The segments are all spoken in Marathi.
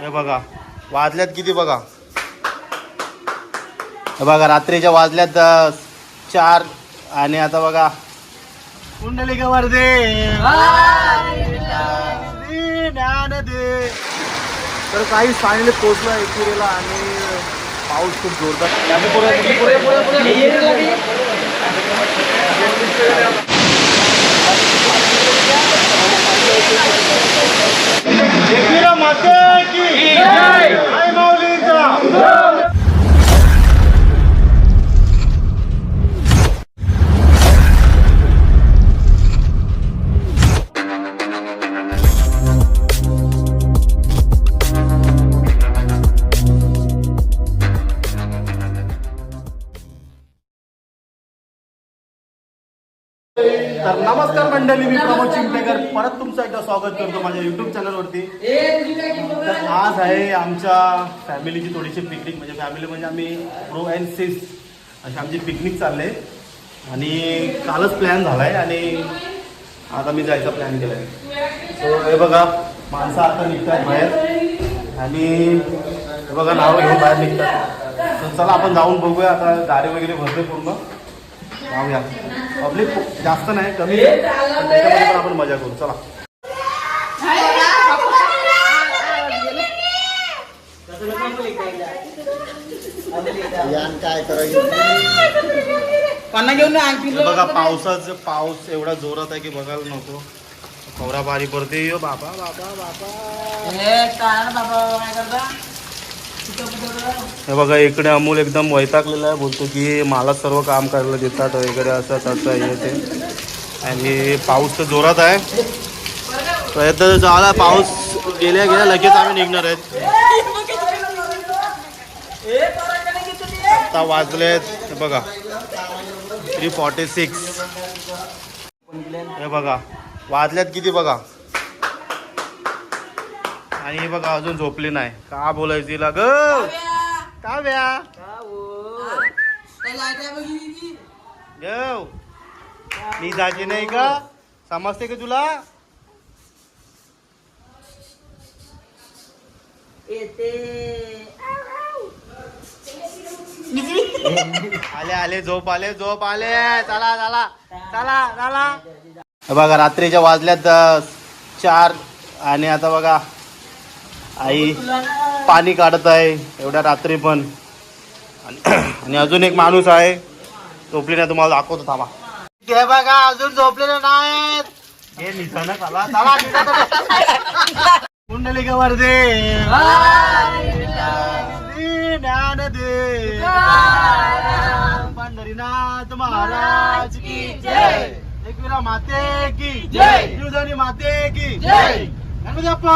हे बघा वाजल्यात किती बघा हे बघा रात्रीच्या वाजल्यात चार आणि आता बघा कुंडली का दे दे तर काही फायनली पोचलो एकुरेला आणि पाऊस खूप जोरदार मंडळी मी प्रमोद चिमटेकर परत तुमचं एकदा स्वागत करतो माझ्या युट्यूब चॅनलवरती तर आज आहे आमच्या फॅमिलीची थोडीशी पिकनिक म्हणजे फॅमिली म्हणजे आम्ही प्रो अँड सिस अशी आमची पिकनिक चालले आणि कालच प्लॅन झालाय आणि आज आम्ही जायचा प्लॅन केलाय. सो हे बघा माणसं आता निघतात बाहेर. आणि हे बघा नावं घेऊन बाहेर निघतात. तर चला आपण जाऊन बघूया. आता गाडी वगैरे भरते पूर्ण. जाऊया. पब्लिक जास्त नाही कमी त्याच्यामध्ये आपण मजा करू. चला. काय करायचं? घेऊन बघा पावसाचं पाऊस एवढा जोरात आहे की बघायला नको. खवरा बारी पडते यो बाबा बाबा बाबा. हे काय बाबा काय करता कुठं कुठं हे बघा इकडे अमूल एकदम वैतागलेला आहे बोलतो की मला सर्व काम करायला देतात वगैरे असं तसं हे ते. आणि पाऊस तर जोरात आहे. प्रयत्न झाला पाऊस गेल्या गेल्या लगेच आम्ही निघणार आहेत. आता वाजलेत हे बघा थ्री फॉर्टी सिक्स हे बघा वाजल्यात किती बघा? आणि हे बघा अजून झोपली नाही. का बोलायची तिला ग? काव्या. गव मी जायची नाही का? समजते का तुला? आले आले झोप आले झोप आले. चला चला चला चला. बघा रात्रीच्या वाजल्यात चार. आणि आता बघा आई पाणी काढत आहे एवढ्या रात्री पण. आणि अजून एक माणूस आहे झोपली नाही तुम्हाला दाखवतो थांबा. हे बघा अजून झोपलेले नाहीत. हे निशाणा चला चला निशाणा कुंडली का वरदे ज्ञान दे पंढरीनाथ महाराज की जय. एकविरा माते की जय. युधनी माते की जय. गणपती बाप्पा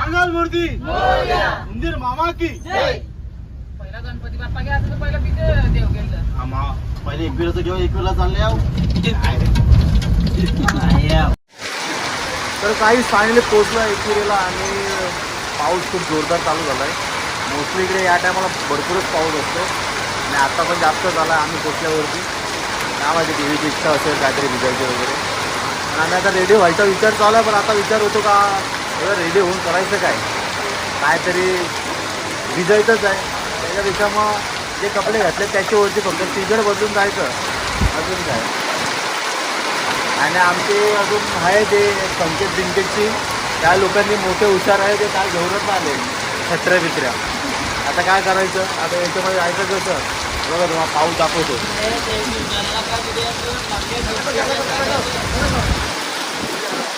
मंगल मूर्ती। मंदिर मामा की। पहिला गणपती बाप्पा घ्या आता पहिला तिथे देव गेलं. आम्हा पहिले एकविराचं घेऊ एकविरा चालले आहो. तर काही फायनली पोचलो एकविरेला आणि पाऊस खूप जोरदार चालू झाला आहे मोस्टली इकडे या टायमाला भरपूरच पाऊस असतो. आणि आता पण जास्त झाला आम्ही पोचल्यावरती काय माहिती देवीची इच्छा असेल काहीतरी भिजायची वगैरे. आम्ही आता रेडी व्हायचा विचार चालू आहे पण आता विचार होतो का रेडी होऊन करायचं काय? काहीतरी भिजायचंच आहे. त्याच्यापेक्षा मग जे कपडे घातले त्याच्यावरती फक्त सीझन बदलून जायचं. अजून काय? आणि आमचे अजून आहे ते संकेत बिंकेटची त्या लोकांनी मोठे हुशार आहे ते काय घेऊनच आले. छत्र्या बित्र्या. आता काय करायचं? आता याच्यामध्ये जायचं कसं? बघा तुम्हाला पाऊस दाखवतो.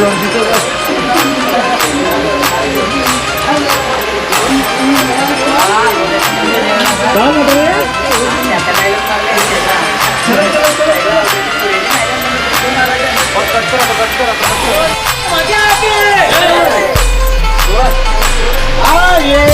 juang gitu guys Bang, apa yeah.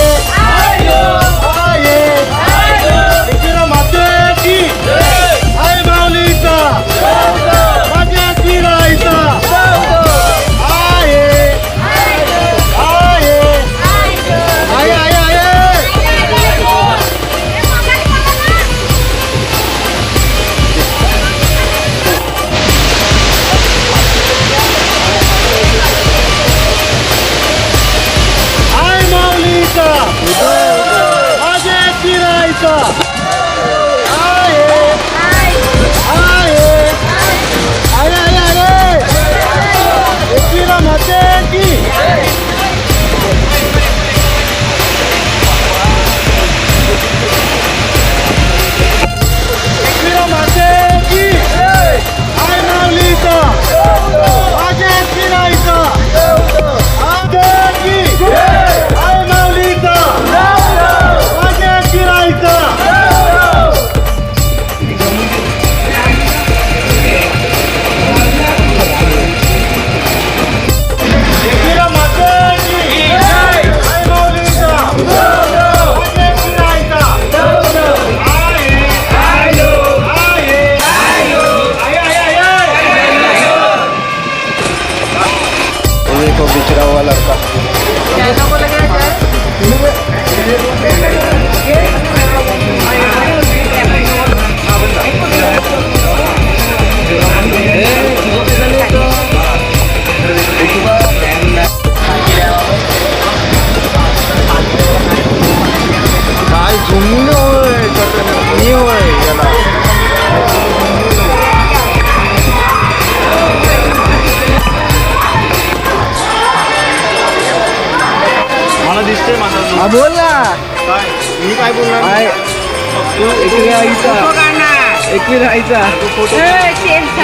这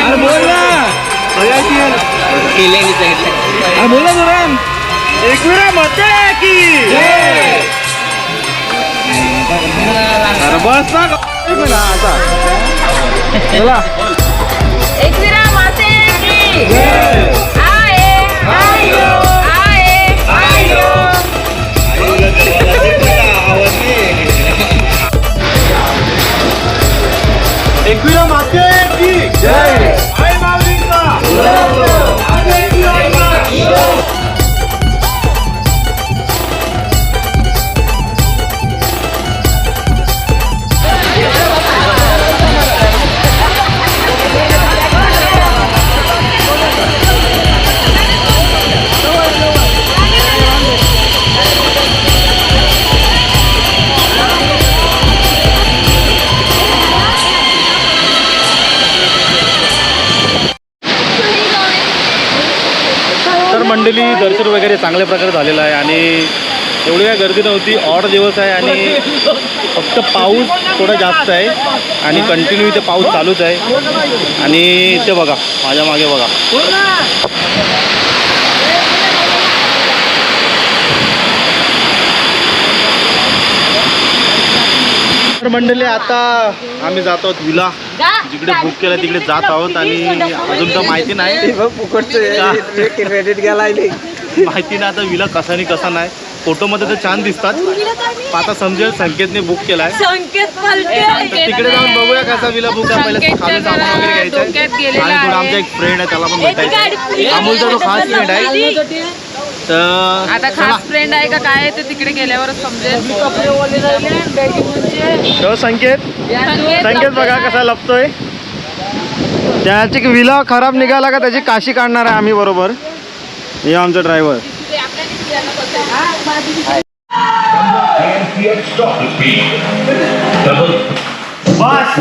अरे बोल ना बोल दुरान एकविरा मते की बस ना आता चला एकविरा माते की एकविरा माते की जय. आई माऊलीचा दर्शन वगैरे चांगल्या प्रकारे झालेलं आहे आणि एवढी काय गर्दी नव्हती. ऑड दिवस आहे आणि फक्त पाऊस थोडा जास्त आहे आणि कंटिन्यू इथे पाऊस चालूच आहे. आणि इथे बघा माझ्या मागे बघा. मंडळी आता आम्ही जात आहोत विला. जिकडे बुक केलं तिकडे जात आहोत आणि अजून तर माहिती नाही. क्रेडिट माहिती नाही आता विला कसा नाही कसा नाही. फोटोमध्ये तर छान दिसतात. आता समजेल संकेतने बुक केलाय. संकेत तिकडे जाऊन बघूया कसा विला बुक आहे. पहिले खाली सामान वगैरे घ्यायचं आहे आणि थोडा. आमचा एक फ्रेंड आहे त्याला पण भेटायचं अमोलचा तो खास फ्रेंड आहे. तर आता. खास फ्रेंड आहे का काय आहे ते तिकडे गेल्यावरच समजेल. तो संकेत. संकेत संकेत बघा कसा लपतोय. त्याची विला खराब निघाला का त्याची काशी काढणार आहे आम्ही बरोबर. हे आमचा ड्रायव्हर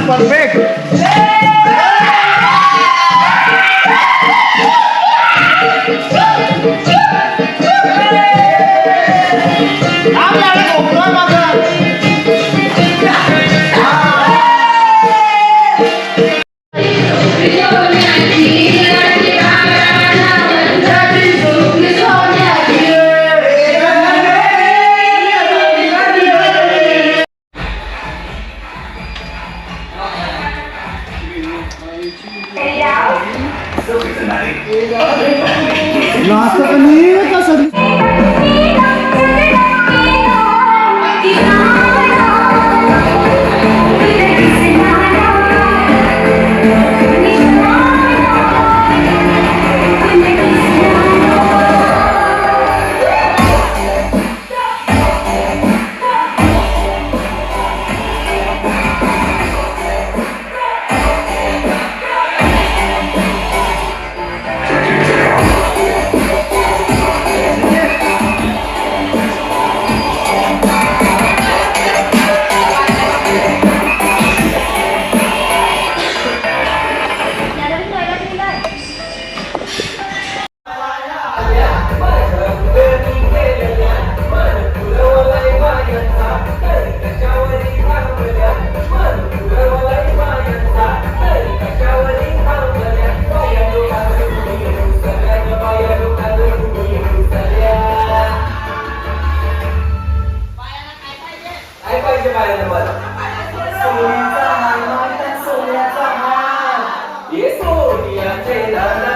परफेक्ट Jai Nana.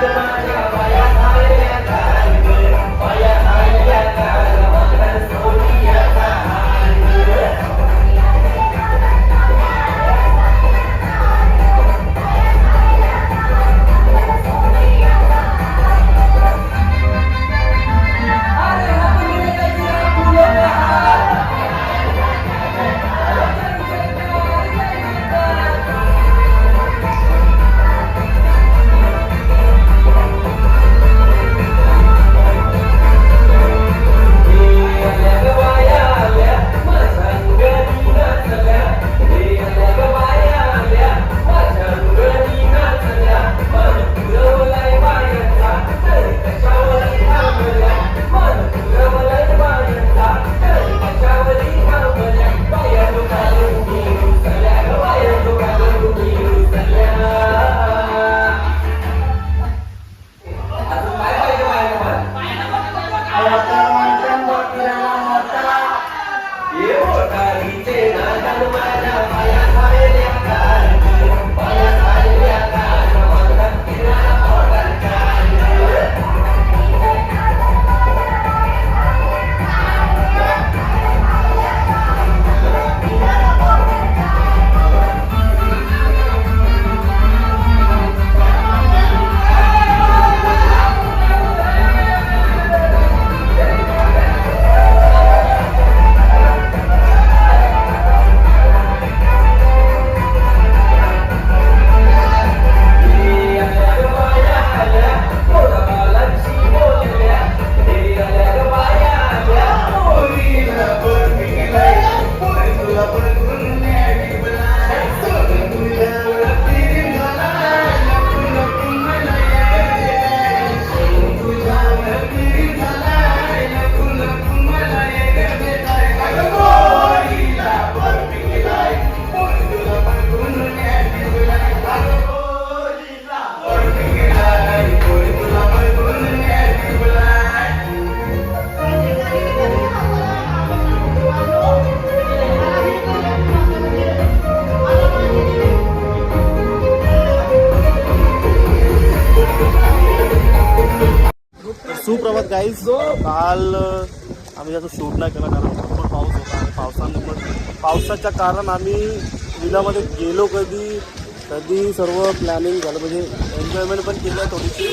तर काल आम्ही त्याचा शूट नाही केला कारण भरपूर पाऊस होता आणि पावसामुळे पावसाच्या कारण आम्ही विलामध्ये गेलो कधी कधी सर्व प्लॅनिंग झालं. म्हणजे एन्जॉयमेंट पण केलं आहे थोडीशी.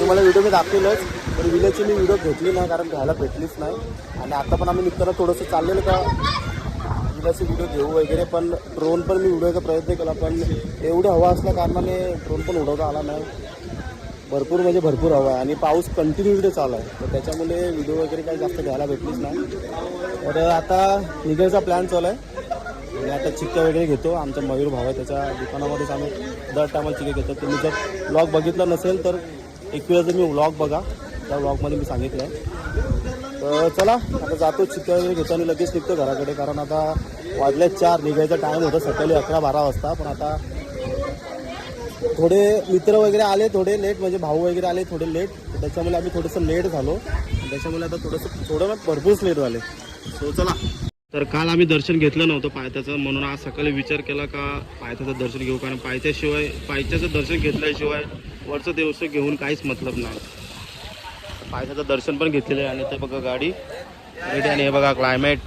तुम्हाला व्हिडिओ मी दाखवेलच पण विल्याची मी व्हिडिओ घेतली नाही कारण घ्यायला भेटलीच नाही. आणि आता पण आम्ही निघताना थोडंसं चाललेलं का विलाचे व्हिडिओ घेऊ वगैरे पण ड्रोन पण मी उडवायचा प्रयत्न केला पण एवढी हवा असल्या कारणाने ड्रोन पण उडवता आला नाही. भरपूर म्हणजे भरपूर हवा आहे आणि पाऊस कंटिन्युटी चालू आहे. तर त्याच्यामुळे व्हिडिओ वगैरे काही जास्त घ्यायला भेटलीच नाही. तर आता निघायचा प्लॅन चालू आहे. आणि आता चिक्क्या वगैरे घेतो. आमचा मयूर भाव आहे त्याच्या दुकानामध्येच आम्ही दर टायमाला चिके घेतो. तुम्ही जर ब्लॉग बघितला नसेल तर एक वेळा जर मी व्लॉग बघा. त्या व्लॉगमध्ये मी सांगितलं आहे. तर चला आता जातो चिक्क्या वगैरे घेतो आणि लगेच निघतो घराकडे. कारण आता वाजले चार निघायचा टाईम होता सकाळी अकरा बारा वाजता. पण आता थोडे मित्र वगैरे आले थोडे लेट म्हणजे भाऊ वगैरे आले थोडे लेट त्याच्यामुळे आम्ही थोडंसं लेट झालो. त्याच्यामुळे आता थोडंसं थोडं भरपूरच लेट झाले. सो चला. तर काल आम्ही दर्शन घेतलं नव्हतं पायथ्याचं. म्हणून आज सकाळी विचार केला का पायथ्याचं दर्शन घेऊ? कारण पायथ्याशिवाय पायथ्याचं दर्शन घेतल्याशिवाय वरचं देवस्थान घेऊन काहीच मतलब नाही. पायथ्याचं दर्शन पण घेतलेलं आहे आणि ते बघा गाडी रेडी आणि हे बघा क्लायमेट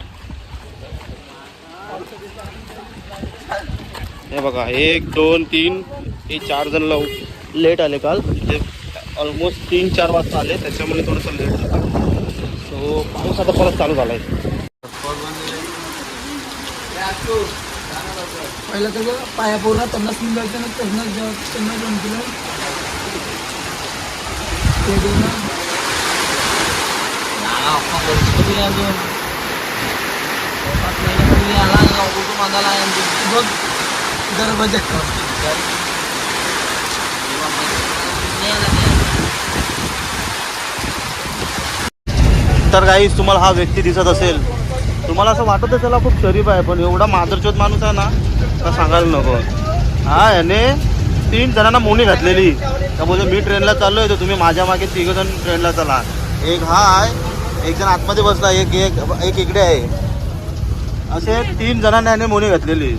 हे बघा एक दोन तीन. हे चार जण लव लेट आले काल. ते ऑलमोस्ट तीन चार वाजता आले. त्याच्यामुळे थोडंसं लेट झालं. सो पाऊस आता परत चालू झाला आहे पहिलं तर पाया पोरला त्यांनाच निघायचं ना त्यांना त्यांना जम केलं. ते दोन बघ दरवाजा. तर काही तुम्हाला हा व्यक्ती दिसत असेल. तुम्हाला असं वाटत त्याला खूप शरीफ आहे पण एवढा मादरचोत माणूस आहे ना का सांगायला नको. हा याने तीन जणांना मोनी घातलेली. का बोलतो मी ट्रेनला चाललोय तर तुम्ही माझ्या मागे तिघ जण ट्रेनला चला. एक हा आहे एक जण आतमध्ये बसला एक एक एक इकडे आहे. असे तीन जणांना याने मोनी घातलेली.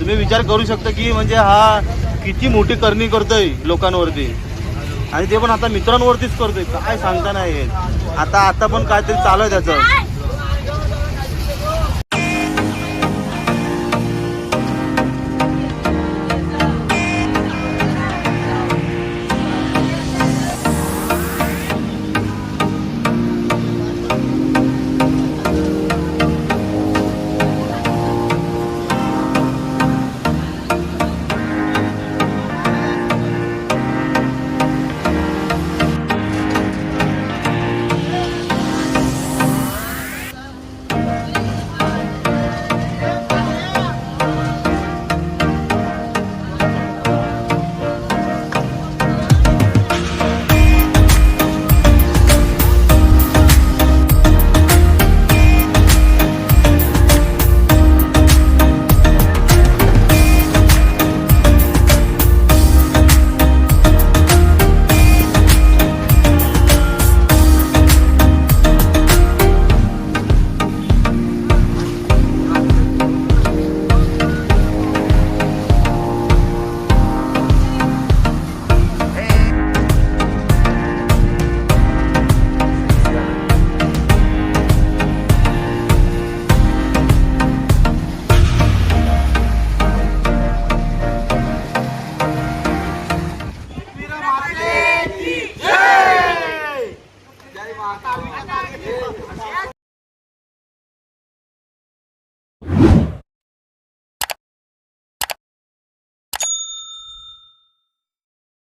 तुम्ही विचार करू शकता की म्हणजे हा किती मोठी करणी करतोय लोकांवरती. आणि ते पण आता मित्रांवरतीच करतोय. काय सांगता नाही येत. आता आता पण काहीतरी चालू आहे त्याचं.